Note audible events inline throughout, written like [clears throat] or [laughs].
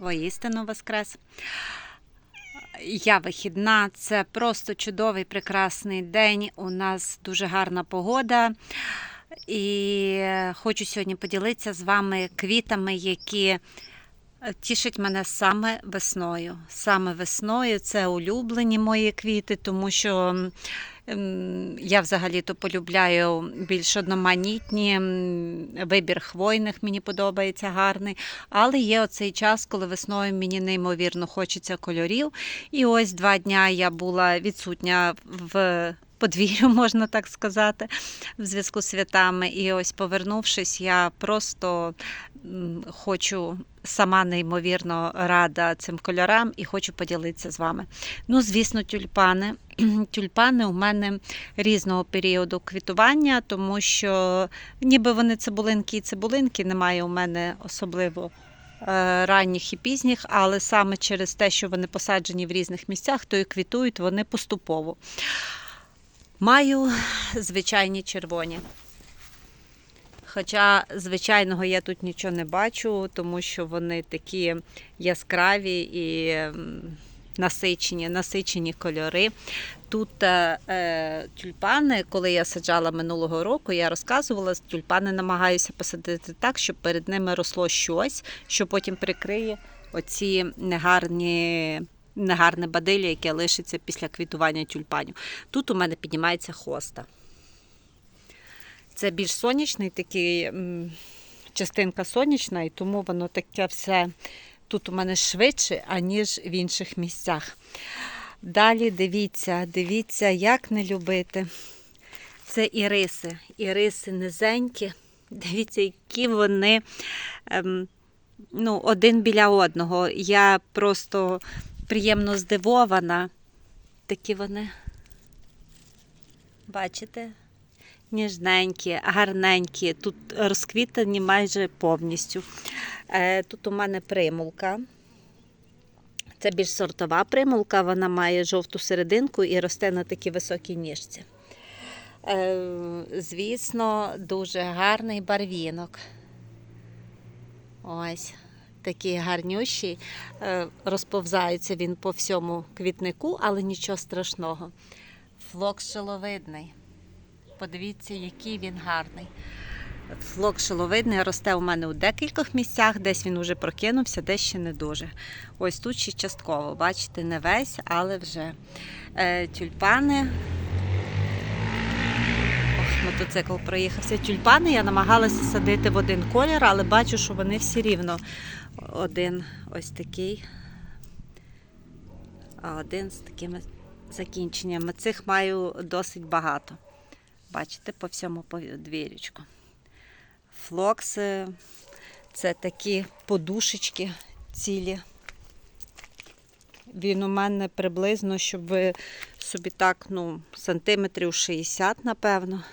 воістину воскрес. Я вихідна, це просто чудовий, прекрасний день. У нас дуже гарна погода. І хочу сьогодні поділитися з вами квітами, які тішать мене саме весною. Саме весною це улюблені мої квіти, тому що я взагалі-то полюбляю більш одноманітні, вибір хвойних мені подобається гарний. Але є оцей час, коли весною мені неймовірно хочеться кольорів. І ось два дня я була відсутня в подвір'ю, [laughs] можна так сказати, в зв'язку з святами. І ось повернувшись, я просто хочу сама неймовірно рада цим кольорам і хочу поділитися з вами. Ну, звісно, тюльпани. [clears throat] Тюльпани у мене різного періоду квітування, тому що ніби вони цибулинки і цибулинки, немає у мене особливо е, ранніх і пізніх, але саме через те, що вони посаджені в різних місцях, то і квітують вони поступово. Маю звичайні червоні. Хоча звичайного я тут нічого не бачу, тому що вони такі яскраві і насичені, насичені кольори. Тут е, е, тюльпани, коли я саджала минулого року, я розказувала, тюльпани намагаюся посадити так, щоб перед ними росло щось, що потім прикриє оці негарні. Негарне бадилля, яке лишиться після квітування тюльпанів. Тут у мене піднімається хоста. Це більш сонячний такий частинка сонячна, і тому воно таке все тут у мене швидше, аніж в інших місцях. Далі дивіться, дивіться, як не любити. Це іриси. Іриси низенькі. Дивіться, які вони ем, ну, один біля одного. Я просто приємно здивована. Такі вони. Бачите? Ніжненькі, гарненькі. Тут розквітані майже повністю. Е, Тут у мене примулка. Це більш сортова примулка, вона має жовту серединку і росте на такій високій ніжці. Е, Звісно, дуже гарний барвінок. Ось такий гарнющий. Е, Розповзається він по всьому квітнику, але нічого страшного. Флок шиловидний. Подивіться, який він гарний. Флок шиловидний росте у мене у декількох місцях, десь він вже прокинувся, десь ще не дуже. Ось тут ще частково, бачите, не весь, але вже е, тюльпани. Ох, мотоцикл проїхався. Тюльпани я намагалася садити в один колір, але бачу, що вони всі рівно один ось такий, а один з такими закінченнями. Цих маю досить багато. Бачите, по всьому подвір'ячку. Флокси це такі подушечки цілі. Він у мене приблизно, щоб ви собі так, ну, сантиметрів 60, напевно.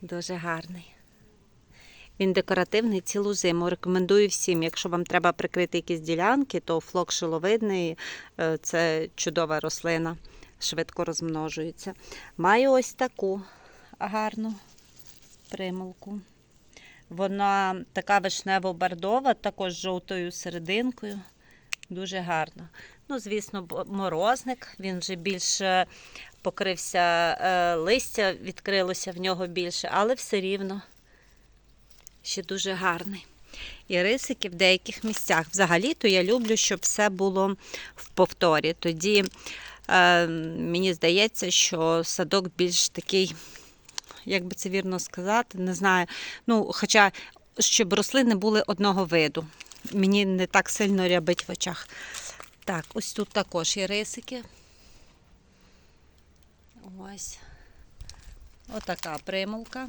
Дуже гарний. Він декоративний цілу зиму. Рекомендую всім, якщо вам треба прикрити якісь ділянки, то флок шиловидний е, це чудова рослина, швидко розмножується. Маю ось таку гарну примулку. Вона така вишнево-бардова, також з жовтою серединкою. Дуже гарно. Ну, звісно, морозник, він вже більше покрився е, листя, відкрилося в нього більше, але все рівно ще дуже гарний. І рисики в деяких місцях. Взагалі-то я люблю, щоб все було в повторі. Тоді е, мені здається, що садок більш такий, як би це вірно сказати, не знаю. Ну, хоча, щоб рослини були одного виду. Мені не так сильно рябить в очах. Так, ось тут також є рисики. Ось. Отака примулка.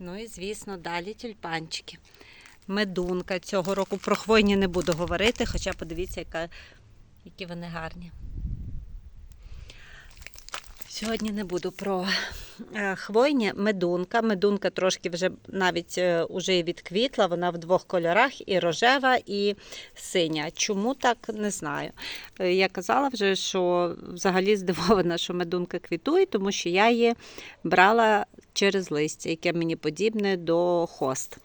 Ну і, звісно, далі тюльпанчики. Медунка цього року про хвойні не буду говорити, хоча подивіться, яка, які вони гарні. Сьогодні не буду про е, хвойні. Медунка. Медунка трошки вже навіть е, уже відквітла. Вона в двох кольорах: і рожева, і синя. Чому так не знаю. Е, Я казала вже, що взагалі здивована, що медунка квітує, тому що я її брала через листя, яке мені подібне до хост.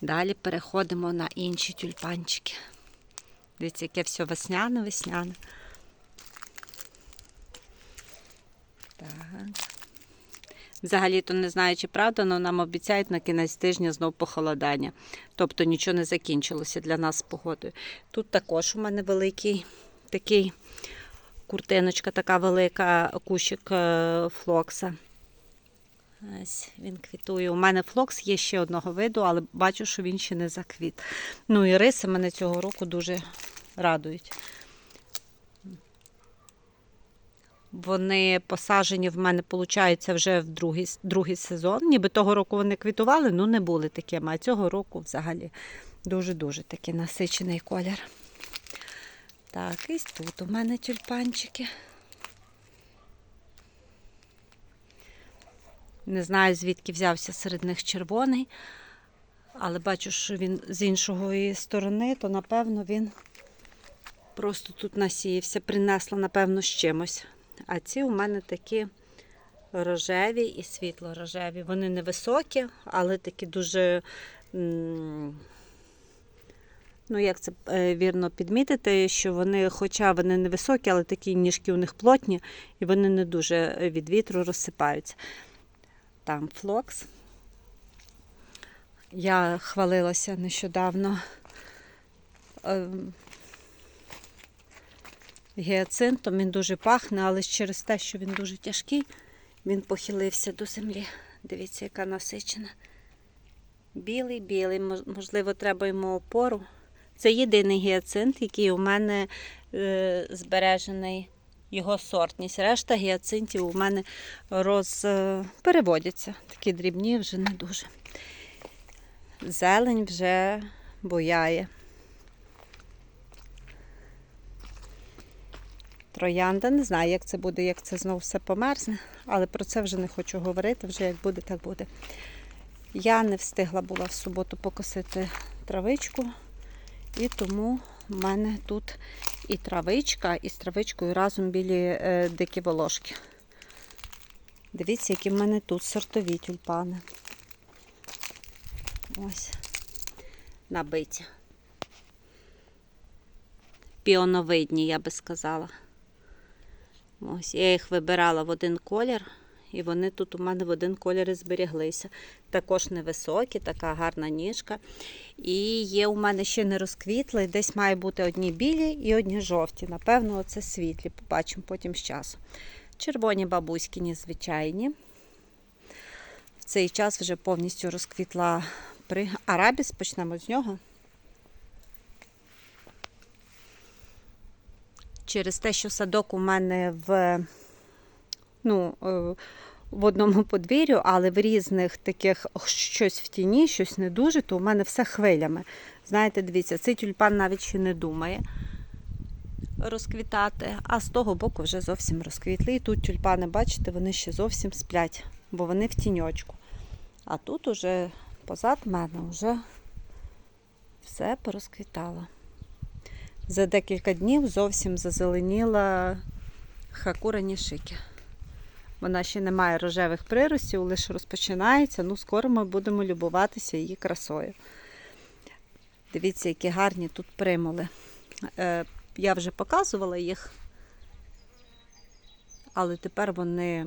Далі переходимо на інші тюльпанчики. Дивіться, яке все весняне, Взагалі-то не знаю, чи правда, але нам обіцяють на кінець тижня знов похолодання. Тобто нічого не закінчилося для нас з погодою. Тут також у мене великий такий куртиночка, така велика кущик е, флокса. Ось він квітує. У мене флокс є ще одного виду, але бачу, що він ще не заквіт. Ну і риси мене цього року дуже радують. Вони посаджені в мене, виходить, вже в другий, другий сезон. Ніби того року вони квітували, ну не були такими. А цього року взагалі дуже-дуже такий насичений колір. Так, і тут у мене тюльпанчики. Не знаю, звідки взявся серед них червоний, але бачу, що він з іншої сторони, то напевно він просто тут насіявся, принесла, напевно, з чимось. А ці у мене такі рожеві і світло-рожеві. Вони невисокі, але такі дуже, ну як це е, вірно підмітити, що вони, хоча вони невисокі, але такі ніжки у них плотні, і вони не дуже від вітру розсипаються. Там флокс. Я хвалилася нещодавно. Гіацинтом. Він дуже пахне, але через те, що він дуже тяжкий, він похилився до землі. Дивіться, яка насичена. Білий, білий, можливо, треба йому опору. Це єдиний гіацинт, який у мене е, збережений його сортність. Решта гіацинтів у мене роз, е. Такі дрібні вже не дуже. Зелень вже бояє. Троянда. Не знаю, як це буде, як це знову все померзне, але про це вже не хочу говорити. Вже як буде, так буде. Я не встигла була в суботу покосити травичку, і тому в мене тут і травичка, і з травичкою разом білі е, дикі волошки. Дивіться, які в мене тут сортові тюльпани. Ось, набиті. Піоновидні, я би сказала. Ось, я їх вибирала в один колір, і вони тут у мене в один колір і зберіглися. Також невисокі, така гарна ніжка. І є у мене ще не розквітли, десь має бути одні білі і одні жовті. Напевно, оце світлі. Побачимо потім з часу. Червоні бабуськіні звичайні. В цей час вже повністю розквітла при арабіс, почнемо з нього. Через те, що садок у мене в, ну, е, в одному подвір'ю, але в різних таких щось в тіні, щось не дуже, то у мене все хвилями. Знаєте, дивіться, цей тюльпан навіть ще не думає розквітати, а з того боку вже зовсім розквітли. І тут тюльпани, бачите, вони ще зовсім сплять, бо вони в тіньочку. А тут уже позад мене вже все порозквітало. За декілька днів зовсім зазеленіла хакура нішики. Вона ще не має рожевих приростів, лише розпочинається. Ну, скоро ми будемо любуватися її красою. Дивіться, які гарні тут примули. Е, я вже показувала їх, але тепер вони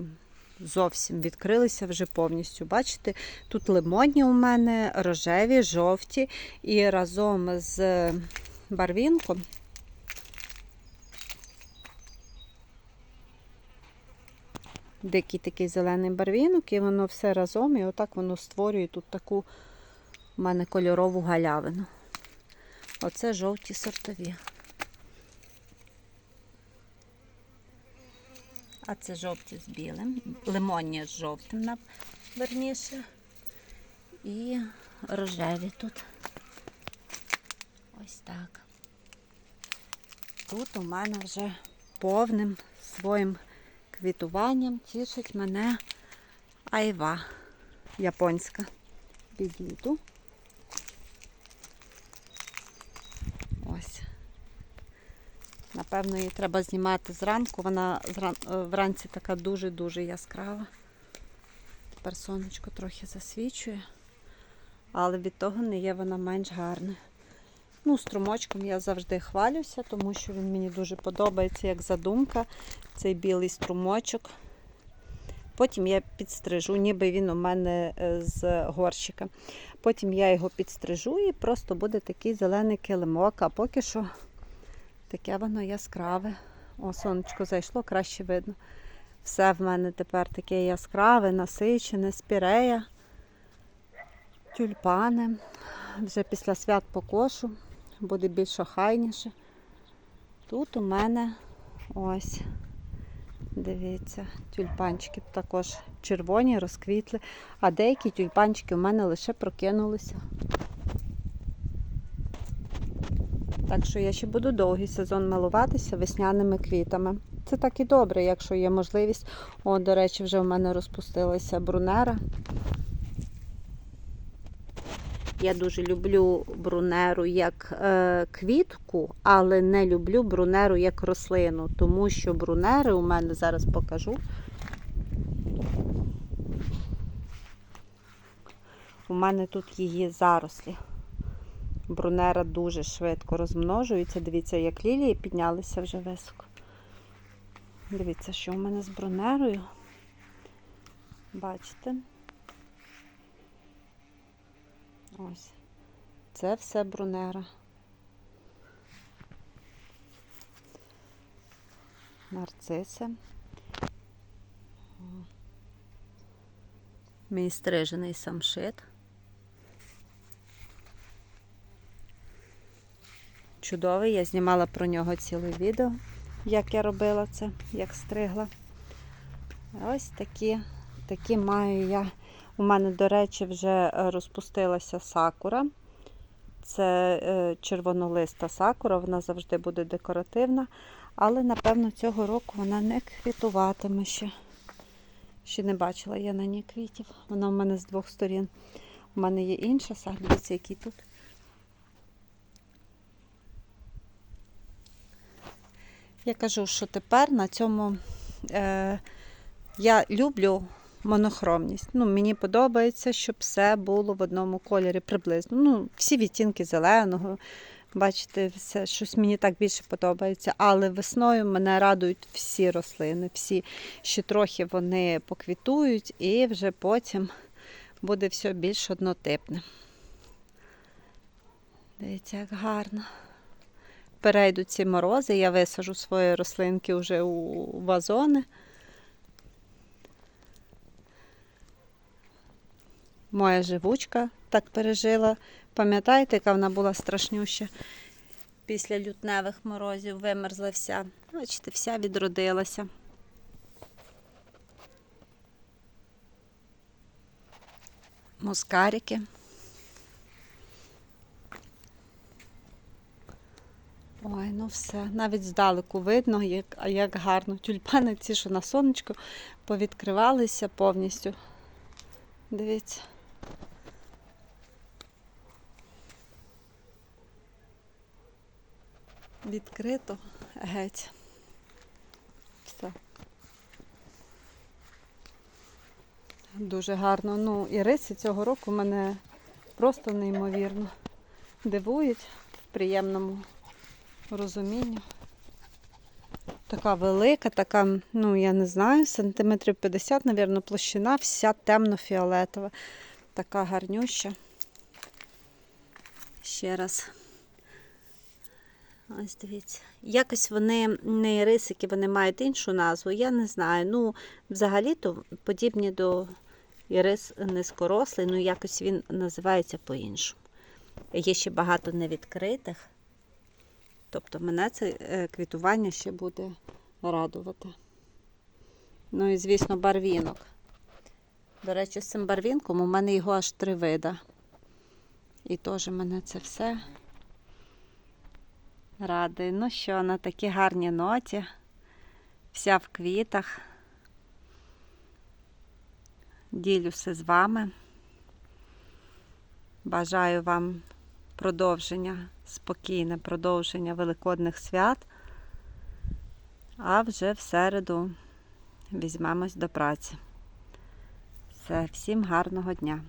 зовсім відкрилися вже повністю. Бачите, тут лимонні у мене, рожеві, жовті, і разом з барвінком. Дикий такий зелений барвінок, і воно все разом, і отак воно створює тут таку у мене кольорову галявину. Оце жовті сортові. А це жовті з білим, лимонні з жовтим, верніше. І рожеві тут. Ось так. Тут у мене вже повним своїм квітуванням тішить мене айва японська. Підійду. Ось. Напевно, її треба знімати зранку. Вона е, вранці така дуже-дуже яскрава. Тепер сонечко трохи засвічує, але від того не є вона менш гарна. Ну, струмочком я завжди хвалюся, тому що він мені дуже подобається як задумка. Цей білий струмочок. Потім я підстрижу, ніби він у мене е, з горщика. Потім я його підстрижу і просто буде такий зелений килимок, а поки що таке воно яскраве. О, сонечко зайшло, краще видно. Все в мене тепер таке яскраве, насичене, спірея, тюльпани. Вже після свят покошу, буде більш охайніше. Тут у мене ось, дивіться, тюльпанчики також червоні, розквітли, а деякі тюльпанчики у мене лише прокинулися. Так що я ще буду довгий сезон милуватися весняними квітами. Це так і добре, якщо є можливість. О, до речі, вже в мене розпустилася брунера. Я дуже люблю брунеру як е, квітку, але не люблю брунеру як рослину, тому що брунери у мене зараз покажу. У мене тут її зарослі. Брунера дуже швидко розмножується. Дивіться, як лілії піднялися вже високо. Дивіться, що у мене з брунерою. Бачите? Ось. Це все брунера. Нарциси. Мій стрижений самшит. Чудовий, я знімала про нього ціле відео, як я робила це, як стригла. Ось такі, такі маю я. У мене, до речі, вже е, розпустилася сакура. Це е, червонолиста сакура, вона завжди буде декоративна, але, напевно, цього року вона не квітуватиме ще. Ще не бачила я на ній квітів. Вона у мене з двох сторін. У мене є інша сак, дивіться, який тут. Я кажу, що тепер на цьому е, я люблю монохромність. Ну, мені подобається, щоб все було в одному кольорі приблизно. Ну, всі відтінки зеленого. Бачите, все щось мені так більше подобається. Але весною мене радують всі рослини, всі, що трохи вони поквітують, і вже потім буде все більш однотипне. Дивіться, як гарно. Перейдуть ці морози, я висажу свої рослинки вже у вазони. Моя живучка так пережила. Пам'ятаєте, яка вона була страшнюща? Після лютневих морозів вимерзла вся. Бачите, вся відродилася. Мускарики. Ой, ну все. Навіть здалеку видно, як, як гарно. Тюльпани ці, що на сонечку, повідкривалися повністю. Дивіться. Відкрито геть. Все. Дуже гарно. Ну, і риси цього року мене просто неймовірно дивують в приємному розумінню. Така велика, така, ну я не знаю, сантиметрів 50, мабуть, площина, вся темно-фіолетова. Така гарнюща. Ще раз. Ось дивіться. Якось вони не ірисики, вони мають іншу назву, я не знаю. Ну, взагалі-то подібні до ірис низкорослий, ну якось він називається по-іншому. Є ще багато невідкритих. Тобто мене це е, квітування ще буде радувати. Ну і, звісно, барвінок. До речі, з цим барвінком у мене його аж три вида. І теж мене це все радий. Ну що, на такій гарній ноті, вся в квітах. Ділюся з вами. Бажаю вам продовження, спокійне продовження Великодних свят. А вже в середу візьмемось до праці. Все, всім гарного дня!